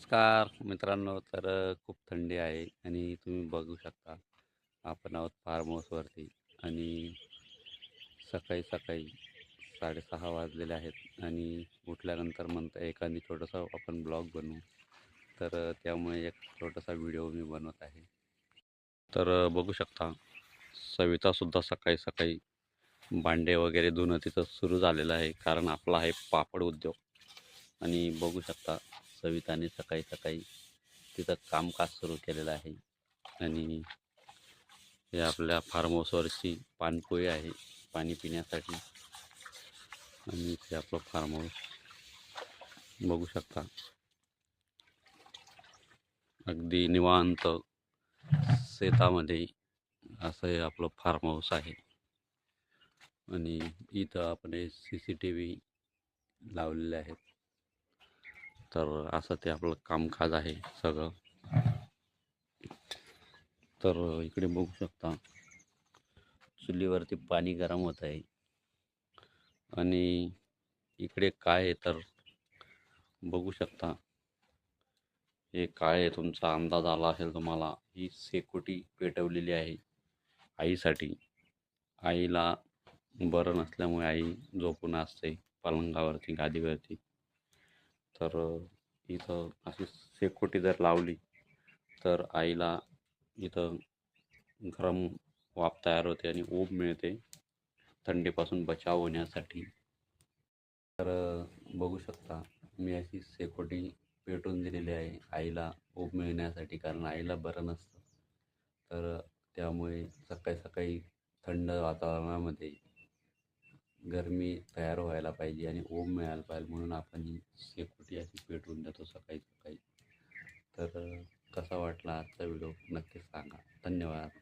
नमस्कार मित्रांनो तर खूप थंडी आहे आणि तुम्ही बघू शकता आपण आहोत फार्म हाऊसवरती आणि सकाळी सकाळी साडेसहा वाजलेले आहेत आणि उठल्यानंतर म्हणतं एखादी छोटासा आपण ब्लॉग बनवू. तर त्यामुळे एक छोटासा व्हिडिओ मी बनवत आहे. तर बघू शकता सवितासुद्धा सकाळी सकाळी भांडे वगैरे धुणं तिथं सुरू झालेलं आहे. कारण आपला आहे पापड उद्योग आणि बघू शकता सविताने सकाळी सकाळी तिथं कामकाज सुरू केलेलं आहे. आणि हे आपल्या फार्म हाऊसवरची पाणपोई आहे. पाणी पिण्यासाठी आणि ते आपलं फार्म हाऊस बघू शकता. अगदी निवांत शेतामध्ये असं हे आपलं फार्म हाऊस आहे. आणि इथं आपण सी सी टी व्ही लावलेले आहेत. तर असं ते आपलं कामकाज आहे सगळं. तर इकडे बघू शकता चुलीवरती पाणी गरम होत आहे. आणि इकडे काय आहे तर बघू शकता. हे काय आहे? तुमचा अंदाज आला असेल तुम्हाला. ही सेकुटी पेटवलेली आहे आईसाठी. आईला बरं नसल्यामुळे आई झोपून असते पलंगावरती गादीवरती. तर इथं अशी शेकोटी जर लावली तर आईला इथं गरम वाफ तयार होते आणि ऊब मिळते थंडीपासून बचाव होण्यासाठी. तर बघू शकता मी अशी शेकोटी पेटून दिलेली आहे आईला ऊब मिळण्यासाठी कारण आईला बरं नसतं. तर त्यामुळे सकाळी सकाळी थंड वातावरणामध्ये गरमी तयार व्हायला पाहिजे आणि ओम मिळायला पाहिजे म्हणून आपण ही शेकोटी अशी पेटवून देतो सकाळी सकाळी. तर कसा वाटला आजचा व्हिडिओ नक्की सांगा. धन्यवाद.